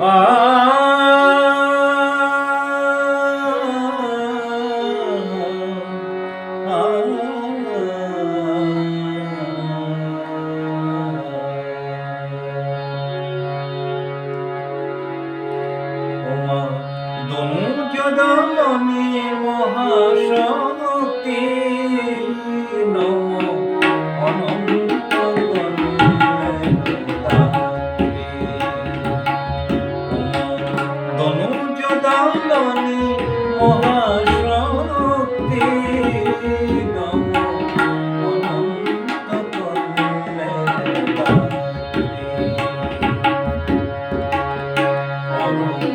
啊啊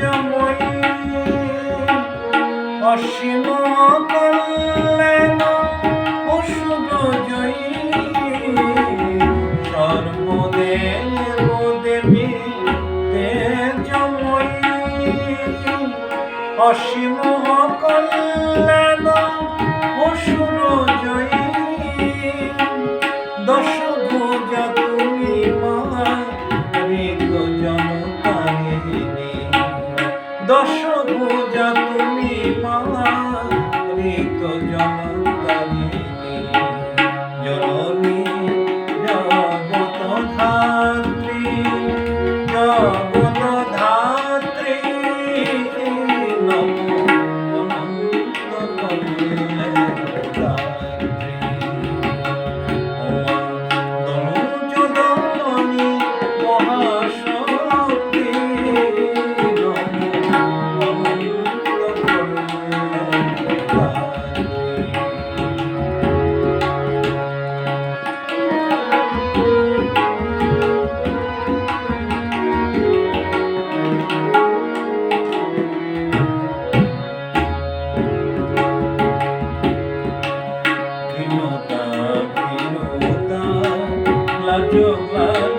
পূজময়ী অসীম কল্যাণ অসুরজয়ী সর্বদেব দেবী তেজময়ী অসীম কল্যাণ অসুরজয়ী দশ ভোজা যোগলা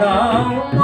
não